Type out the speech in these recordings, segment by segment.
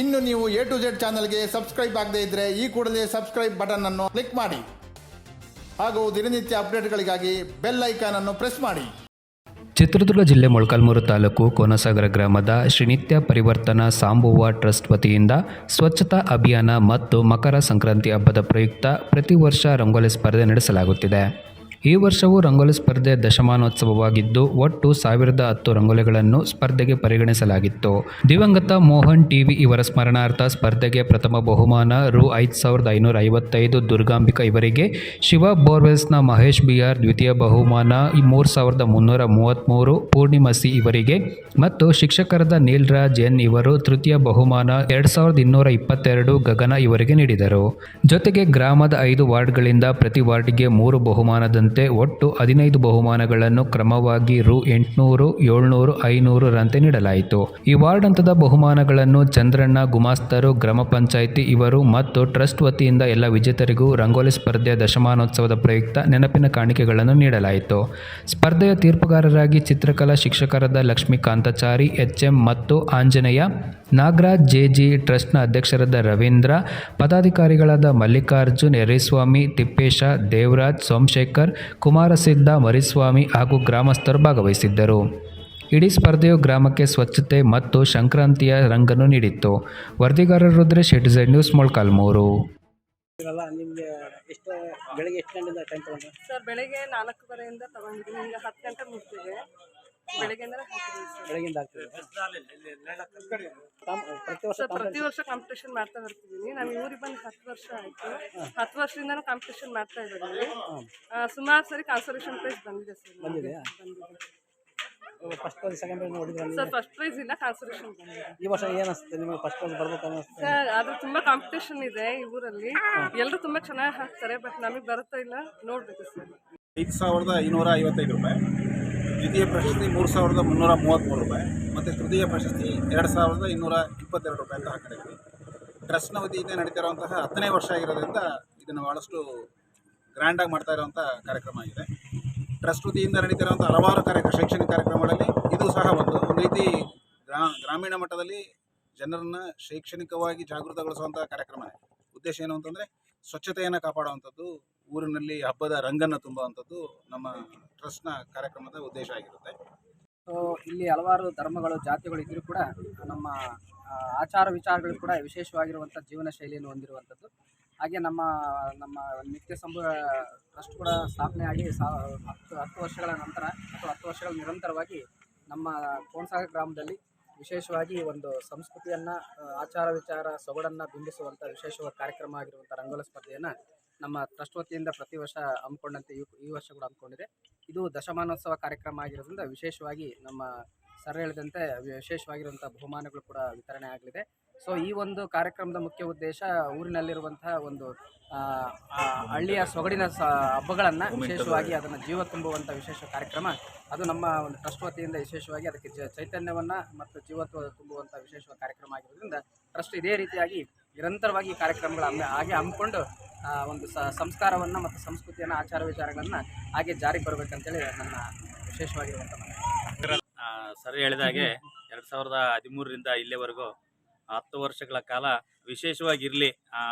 ಇನ್ನು ನೀವು A to Z ಚಾನಲ್ಗೆ ಸಬ್ಸ್ಕ್ರೈಬ್ ಆಗದೇ ಇದ್ದರೆ ಈ ಕೂಡಲೇ ಸಬ್ಸ್ಕ್ರೈಬ್ ಬಟನ್ ಅನ್ನು ಕ್ಲಿಕ್ ಮಾಡಿ. ಹಾಗೂ ದಿನನಿತ್ಯ ಅಪ್ಡೇಟ್ಗಳಿಗಾಗಿ ಬೆಲ್ ಐಕಾನ್ ಅನ್ನು ಪ್ರೆಸ್ ಮಾಡಿ. ಚಿತ್ರದುರ್ಗ ಜಿಲ್ಲೆ ಮೊಳಕಾಲ್ಮೂರು ತಾಲೂಕು ಕೋನಸಾಗರ ಗ್ರಾಮದ ಶ್ರೀನಿತ್ಯ ಪರಿವರ್ತನಾ ಸಾಂಬುವ ಟ್ರಸ್ಟ್ ವತಿಯಿಂದ ಸ್ವಚ್ಛತಾ ಅಭಿಯಾನ ಮತ್ತು ಮಕರ ಸಂಕ್ರಾಂತಿ ಹಬ್ಬದ ಪ್ರಯುಕ್ತ ಪ್ರತಿ ವರ್ಷ ರಂಗೋಲಿ ಸ್ಪರ್ಧೆ ನಡೆಸಲಾಗುತ್ತಿದೆ. ಈ ವರ್ಷವೂ ರಂಗೋಲಿ ಸ್ಪರ್ಧೆ ದಶಮಾನೋತ್ಸವವಾಗಿದ್ದು, ಒಟ್ಟು ಸಾವಿರದ ಹತ್ತು ರಂಗೋಲಿಗಳನ್ನು ಸ್ಪರ್ಧೆಗೆ ಪರಿಗಣಿಸಲಾಗಿತ್ತು. ದಿವಂಗತ ಮೋಹನ್ ಟಿವಿ ಇವರ ಸ್ಮರಣಾರ್ಥ ಸ್ಪರ್ಧೆಗೆ ಪ್ರಥಮ ಬಹುಮಾನ ರು ಐದು ಸಾವಿರದ ಐನೂರ ಐವತ್ತೈದು ದುರ್ಗಾಂಬಿಕಾ ಇವರಿಗೆ, ಶಿವ ಬೋರ್ವೆಲ್ಸ್ನ ಮಹೇಶ್ ಬಿಆರ್ ದ್ವಿತೀಯ ಬಹುಮಾನ ಮೂರು ಸಾವಿರದ ಮುನ್ನೂರ ಮೂವತ್ತ್ಮೂರು ಪೂರ್ಣಿಮಸಿ ಇವರಿಗೆ, ಮತ್ತು ಶಿಕ್ಷಕರಾದ ನೀಲ್ರಾಜ್ ಎನ್ ಇವರು ತೃತೀಯ ಬಹುಮಾನ ಎರಡು ಸಾವಿರದ ಇನ್ನೂರ ಇಪ್ಪತ್ತೆರಡು ಗಗನ ಇವರಿಗೆ ನೀಡಿದರು. ಜೊತೆಗೆ ಗ್ರಾಮದ ಐದು ವಾರ್ಡ್ಗಳಿಂದ ಪ್ರತಿ ವಾರ್ಡ್ಗೆ ಮೂರು ಬಹುಮಾನದಂತೆ ಒಟ್ಟು ಹದಿನೈದು ಬಹುಮಾನಗಳನ್ನು ಕ್ರಮವಾಗಿ ರು ಎಂಟುನೂರು, ಏಳ್ನೂರು, ಐನೂರು ರಂತೆ ನೀಡಲಾಯಿತು. ಈ ವಾರ್ಡ್ ಹಂತದ ಬಹುಮಾನಗಳನ್ನು ಚಂದ್ರಣ್ಣ, ಗುಮಾಸ್ತರು, ಗ್ರಾಮ ಪಂಚಾಯಿತಿ ಇವರು ಮತ್ತು ಟ್ರಸ್ಟ್ ವತಿಯಿಂದ ಎಲ್ಲ ವಿಜೇತರಿಗೂ ರಂಗೋಲಿ ಸ್ಪರ್ಧೆಯ ದಶಮಾನೋತ್ಸವದ ಪ್ರಯುಕ್ತ ನೆನಪಿನ ಕಾಣಿಕೆಗಳನ್ನು ನೀಡಲಾಯಿತು. ಸ್ಪರ್ಧೆಯ ತೀರ್ಪುಗಾರರಾಗಿ ಚಿತ್ರಕಲಾ ಶಿಕ್ಷಕರಾದ ಲಕ್ಷ್ಮೀಕಾಂತಾಚಾರಿ ಎಚ್ ಎಂ ಮತ್ತು ಆಂಜನೇಯ, ನಾಗರಾಜ್, ಜೆಜಿ ಟ್ರಸ್ಟ್ನ ಅಧ್ಯಕ್ಷರಾದ ರವೀಂದ್ರ, ಪದಾಧಿಕಾರಿಗಳಾದ ಮಲ್ಲಿಕಾರ್ಜುನ್ ಎರೇಸ್ವಾಮಿ ತಿಪ್ಪೇಶ, ದೇವರಾಜ್, ಸೋಮಶೇಖರ್ ಕುಮಾರಸಿದ್ದ ಮರಿಸ್ವಾಮಿ ಹಾಗೂ ಗ್ರಾಮಸ್ಥರು ಭಾಗವಹಿಸಿದ್ದರು. ಇಡೀ ಸ್ಪರ್ಧೆಯು ಗ್ರಾಮಕ್ಕೆ ಸ್ವಚ್ಛತೆ ಮತ್ತು ಸಂಕ್ರಾಂತಿಯ ರಂಗನ್ನು ನೀಡಿತ್ತು. ವರದಿಗಾರರು ರುದ್ರೇಶ್ ಹೆಡ್ಝೆಡ್ ನ್ಯೂಸ್ ಮೊಳಕಾಲ್ಮೂರು. ಇರಲ್ಲ ನಿಮಗೆ ಎಷ್ಟು ಬೆಳಿಗ್ಗೆ ಎಷ್ಟು ಗಂಟೆಯಿಂದ ಟೈಮ್ ತಗೊಂಡ್ರೆ? ಸರ್ ಬೆಳಿಗ್ಗೆ ನಾಲ್ಕೂವರೆಯಿಂದ ತಗೊಂಡಿದ್ದೀನಿ ಈಗ ಹತ್ತು ಗಂಟೆ ಮುಗ್ತಿದೆ ಸರ್ ಬೆಳಗಿಂದ ಪ್ರತಿ ವರ್ಷ ಪ್ರತಿ ವರ್ಷ ಕಾಂಪಿಟೇಷನ್ ಮಾಡ್ತಾ ಬರ್ತಿದ್ದೀನಿ ನಾವು ಊರಿಗೆ ಬಂದು ಹತ್ತು ವರ್ಷ ಆಯಿತು. ಹತ್ತು ವರ್ಷದಿಂದ ಕಾಂಪಿಟೇಷನ್ ಮಾಡ್ತಾ ಇದ್ದೀನಿ ಸುಮಾರು ಸರಿ ಕಾನ್ಸರ್ವೇಷನ್ ಪ್ರೈಸ್ ಬಂದಿದೆ ಸರ್. ಬಂದಿದೆ? ಫಸ್ಟ್ ಪ್ರೈಸ್ ಸೆಕೆಂಡ್ ಪ್ರೈಸ್ ನೋಡಿದ್ರೆ ಸರ್ ಫಸ್ಟ್ ಪ್ರೈಸ್ ಇಲ್ಲ ಕಾನ್ಸರ್ವೇಷನ್ ಬಂದಿದೆ. ಈ ವರ್ಷ ಏನು ಅನಿಸುತ್ತೆ ನಿಮಗೆ? ಫಸ್ಟ್ ಪ್ರೈಸ್ ಬರ್ಬೇಕು ಅನ್ನಿಸುತ್ತೆ? ಸರ್ ಅದು ತುಂಬಾ ಕಾಂಪಿಟೇಷನ್ ಇದೆ ಈ ಊರಲ್ಲಿ. ಎಲ್ಲರೂ ತುಂಬ ಚೆನ್ನಾಗಿ ಹಾಕ್ತಾರೆ ಬಟ್ ನಮಗೆ ಬರುತ್ತಾ ಇಲ್ಲ ನೋಡಬೇಕು ಸರ್. ಐದು ಸಾವಿರದ ಐನೂರ ಐವತ್ತೈದು ರೂಪಾಯಿ. ದ್ವಿತೀಯ ಪ್ರಶಸ್ತಿ ಮೂರು ಸಾವಿರದ ಮುನ್ನೂರ ಮೂವತ್ತ್ಮೂರು ರೂಪಾಯಿ, ಮತ್ತು ತೃತೀಯ ಪ್ರಶಸ್ತಿ ಎರಡು ಸಾವಿರದ ಇನ್ನೂರ ಇಪ್ಪತ್ತೆರಡು ರೂಪಾಯಿ ಅಂತ ಹಾಕಿದ್ದೀವಿ. ಟ್ರಸ್ಟ್ನ ವತಿಯಿಂದ ನಡೀತಿರುವಂತಹ ಹತ್ತನೇ ವರ್ಷ ಆಗಿರೋದ್ರಿಂದ ಇದನ್ನು ಭಾಳಷ್ಟು ಗ್ರ್ಯಾಂಡಾಗಿ ಮಾಡ್ತಾ ಇರುವಂಥ ಕಾರ್ಯಕ್ರಮ ಆಗಿದೆ. ಟ್ರಸ್ಟ್ ವತಿಯಿಂದ ನಡೀತಿರುವಂಥ ಹಲವಾರು ಕಾರ್ಯ, ಶೈಕ್ಷಣಿಕ ಕಾರ್ಯಕ್ರಮಗಳಲ್ಲಿ ಇದು ಸಹ ಒಂದು. ಒಂದು ರೀತಿ ಗ್ರಾ, ಗ್ರಾಮೀಣ ಮಟ್ಟದಲ್ಲಿ ಜನರನ್ನು ಶೈಕ್ಷಣಿಕವಾಗಿ ಜಾಗೃತಗೊಳಿಸುವಂಥ ಕಾರ್ಯಕ್ರಮ. ಉದ್ದೇಶ ಏನು ಅಂತಂದರೆ ಸ್ವಚ್ಛತೆಯನ್ನು ಕಾಪಾಡುವಂಥದ್ದು ಊರಿನಲ್ಲಿ ಹಬ್ಬದ ರಂಗನ್ನು ತುಂಬುವಂಥದ್ದು ನಮ್ಮ ಟ್ರಸ್ಟ್ನ ಕಾರ್ಯಕ್ರಮದ ಉದ್ದೇಶ ಆಗಿರುತ್ತೆ. ಸೊ, ಇಲ್ಲಿ ಹಲವಾರು ಧರ್ಮಗಳು, ಜಾತಿಗಳು ಇದ್ದರೂ ಕೂಡ ನಮ್ಮ ಆಚಾರ ವಿಚಾರಗಳು ಕೂಡ ವಿಶೇಷವಾಗಿರುವಂಥ ಜೀವನ ಶೈಲಿಯನ್ನು ಹೊಂದಿರುವಂಥದ್ದು. ಹಾಗೆ ನಮ್ಮ ನಮ್ಮ ನಿತ್ಯ ಸಂಭ ಟ್ರಸ್ಟ್ ಕೂಡ ಸ್ಥಾಪನೆ ಆಗಿ ಸಾ, ಹತ್ತು ಹತ್ತು ವರ್ಷಗಳ ನಂತರ ಅಥವಾ ಹತ್ತು ವರ್ಷಗಳ ನಿರಂತರವಾಗಿ ನಮ್ಮ ಕೋನ್ಸಾಗ ಗ್ರಾಮದಲ್ಲಿ ವಿಶೇಷವಾಗಿ ಒಂದು ಸಂಸ್ಕೃತಿಯನ್ನು ಆಚಾರ ವಿಚಾರ ಸೊಗಡನ್ನು ಬಿಂಬಿಸುವಂಥ ವಿಶೇಷವಾದ ಕಾರ್ಯಕ್ರಮ ಆಗಿರುವಂಥ ರಂಗೋಲಿ ಸ್ಪರ್ಧೆಯನ್ನು ನಮ್ಮ ಟ್ರಸ್ಟ್ ವತಿಯಿಂದ ಪ್ರತಿ ವರ್ಷ ಹಮ್ಮಿಕೊಂಡಂತೆ ಈ ವರ್ಷ ಕೂಡ ಹಮ್ಮಿಕೊಂಡಿದೆ. ಇದು ದಶಮಾನೋತ್ಸವ ಕಾರ್ಯಕ್ರಮ ಆಗಿರೋದ್ರಿಂದ ವಿಶೇಷವಾಗಿ ನಮ್ಮ ಸರ್ ಹೇಳಿದಂತೆ ವಿಶೇಷವಾಗಿರುವಂಥ ಬಹುಮಾನಗಳು ಕೂಡ ವಿತರಣೆ ಆಗಲಿದೆ. ಸೊ ಈ ಒಂದು ಕಾರ್ಯಕ್ರಮದ ಮುಖ್ಯ ಉದ್ದೇಶ ಊರಿನಲ್ಲಿರುವಂತಹ ಒಂದು ಹಳ್ಳಿಯ ಸೊಗಡಿನ ಸ, ಹಬ್ಬಗಳನ್ನು ವಿಶೇಷವಾಗಿ ಅದನ್ನು ಜೀವ ತುಂಬುವಂಥ ವಿಶೇಷ ಕಾರ್ಯಕ್ರಮ. ಅದು ನಮ್ಮ ಒಂದು ಟ್ರಸ್ಟ್ ವತಿಯಿಂದ ವಿಶೇಷವಾಗಿ ಅದಕ್ಕೆ ಜ, ಚೈತನ್ಯವನ್ನು ಮತ್ತು ಜೀವತ್ವ ತುಂಬುವಂಥ ವಿಶೇಷ ಕಾರ್ಯಕ್ರಮ ಆಗಿರೋದ್ರಿಂದ ಟ್ರಸ್ಟ್ ಇದೇ ರೀತಿಯಾಗಿ ನಿರಂತರವಾಗಿ ಕಾರ್ಯಕ್ರಮಗಳ ಹಾಗೆ ಹಮ್ಮಿಕೊಂಡು ಒಂದು ಸಂಸ್ಕಾರವನ್ನು ಮತ್ತು ಸಂಸ್ಕೃತಿಯನ್ನು, ಆಚಾರ ವಿಚಾರಗಳನ್ನು ಹಾಗೆ ಜಾರಿಗೆ ಬರಬೇಕಂತೇಳಿ ನನ್ನ ವಿಶೇಷವಾಗಿರುವಂಥ ಸರಿ ಹೇಳಿದ ಹಾಗೆ ಎರಡು ಸಾವಿರದ ಹದಿಮೂರರಿಂದ ಇಲ್ಲಿವರೆಗೂ ಹತ್ತು ವರ್ಷಗಳ ಕಾಲ ವಿಶೇಷವಾಗಿರಲಿ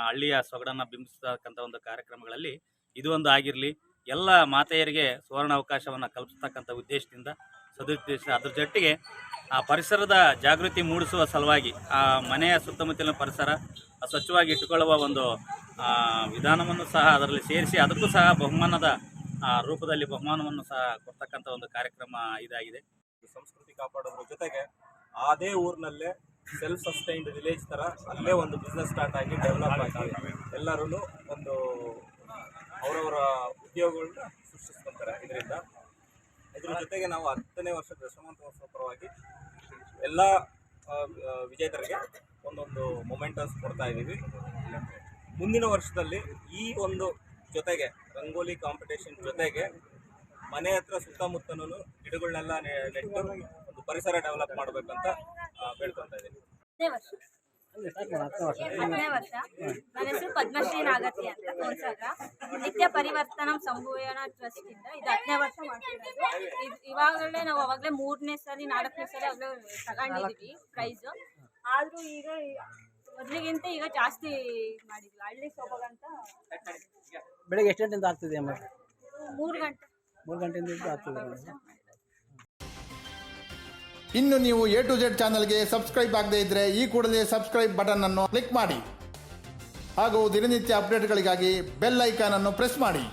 ಹಳ್ಳಿಯ ಸೊಗಡನ್ನು ಬಿಂಬಿಸ್ತಕ್ಕಂಥ ಒಂದು ಕಾರ್ಯಕ್ರಮಗಳಲ್ಲಿ ಇದು ಒಂದು ಆಗಿರಲಿ, ಎಲ್ಲ ಮಾತೆಯರಿಗೆ ಸುವರ್ಣ ಅವಕಾಶವನ್ನು ಕಲ್ಪಿಸ್ತಕ್ಕಂಥ ಉದ್ದೇಶದಿಂದ, ಸದುದ್ದೇಶ ಅದ್ರ ಜೊತೆಗೆ ಆ ಪರಿಸರದ ಜಾಗೃತಿ ಮೂಡಿಸುವ ಸಲುವಾಗಿ ಆ ಮನೆಯ ಸುತ್ತಮುತ್ತಲಿನ ಪರಿಸರ ಸ್ವಚ್ಛವಾಗಿ ಇಟ್ಟುಕೊಳ್ಳುವ ಒಂದು ವಿಧಾನವನ್ನು ಸಹ ಅದರಲ್ಲಿ ಸೇರಿಸಿ ಅದಕ್ಕೂ ಸಹ ಬಹುಮಾನದ ರೂಪದಲ್ಲಿ ಬಹುಮಾನವನ್ನು ಸಹ ಕೊಡ್ತಕ್ಕಂಥ ಒಂದು ಕಾರ್ಯಕ್ರಮ ಇದಾಗಿದೆ. ಸಂಸ್ಕೃತಿ ಕಾಪಾಡೋದ್ರ ಜೊತೆಗೆ ಅದೇ ಊರಿನಲ್ಲೇ ಸೆಲ್ಫ್ ಸಸ್ಟೈನ್ಡ್ ವಿಲೇಜ್ ಥರ ಅಲ್ಲೇ ಒಂದು ಬಿಸ್ನೆಸ್ ಸ್ಟಾರ್ಟ್ ಆಗಿ ಡೆವಲಪ್ ಆಗಿ ಎಲ್ಲರೂ ಒಂದು ಅವರವರ ಉದ್ಯೋಗಗಳನ್ನ ಸೃಷ್ಟಿಸ್ಕೊಂತಾರೆ. ಇದರಿಂದ ಇದ್ರ ಜೊತೆಗೆ ನಾವು ಹತ್ತನೇ ವರ್ಷದ ದಶಮಾಂತೋತ್ಸವ ಪರವಾಗಿ ಎಲ್ಲ ವಿಜೇತರಿಗೆ ಒಂದೊಂದು ಮೊಮೆಂಟಸ್ ಕೊಡ್ತಾ ಇದ್ದೀವಿ ಮುಂದಿನ ವರ್ಷದಲ್ಲಿ ಈ ಒಂದು ಜೊತೆಗೆ ರಂಗೋಲಿ ಕಾಂಪಿಟೇಷನ್ ಜೊತೆಗೆ ಮನೆ ಹತ್ರ ಸುತ್ತಮುತ್ತಲೂ ಗಿಡಗಳನ್ನೆಲ್ಲ ನೆಟ್ಟು ಒಂದು ಪರಿಸರ ಡೆವಲಪ್ ಮಾಡಬೇಕಂತ ಹೇಳ್ಕೊತಾ ಇದ್ದೀನಿ. ಹತ್ತನೇ ವರ್ಷ. ನನ್ನ ಹೆಸರು ಪದ್ಮಶ್ರೀ ನಾಗತಿ ಅಂತ ಕೋನ್ಸಾಗ ನಿತ್ಯ ಪರಿವರ್ತನ ಸಂಭೂಯಣ ಟ್ರಸ್ಟ್ ಇಂದ ಇದು ಹತ್ತನೇ ವರ್ಷ ಮಾಡ್ತಿರೋದು. ಇದು ಇವಾಗಲೇ ನಾವು ಅವಾಗಲೇ ಮೂರನೇ ಸಲ ನಾಲ್ಕನೇ ಸಲ ಅವಾಗಲೇ ತಗೊಂಡಿದೀವಿ ಪ್ರೈಸ್ ಆದ್ರೂ ಈಗ ಮೊದಲಿಗಿಂತ ಈಗ ಜಾಸ್ತಿ ಮಾಡಿದ್ವಿ ಹಳ್ಳಿ ಬೆಳಿಗ್ಗೆ ಎಷ್ಟು ಗಂಟೆಯಿಂದ ಆಗ್ತಿದೆ ಅಮ್ಮ? ಮೂರು ಗಂಟೆ. ಮೂರು ಗಂಟೆಯಿಂದ ಆಗ್ತದೆ ಇನ್ನು ನೀವು ಎ ಟು ಜೆಡ್ ಚಾನಲ್ಗೆ ಸಬ್ಸ್ಕ್ರೈಬ್ ಆಗದೇ ಇದ್ದರೆ ಈ ಕೂಡಲೇ ಸಬ್ಸ್ಕ್ರೈಬ್ ಬಟನ್ ಅನ್ನು ಕ್ಲಿಕ್ ಮಾಡಿ. ಹಾಗೂ ದಿನನಿತ್ಯ ಅಪ್ಡೇಟ್ಗಳಿಗಾಗಿ ಬೆಲ್ ಐಕಾನ್ ಅನ್ನು ಪ್ರೆಸ್ ಮಾಡಿ.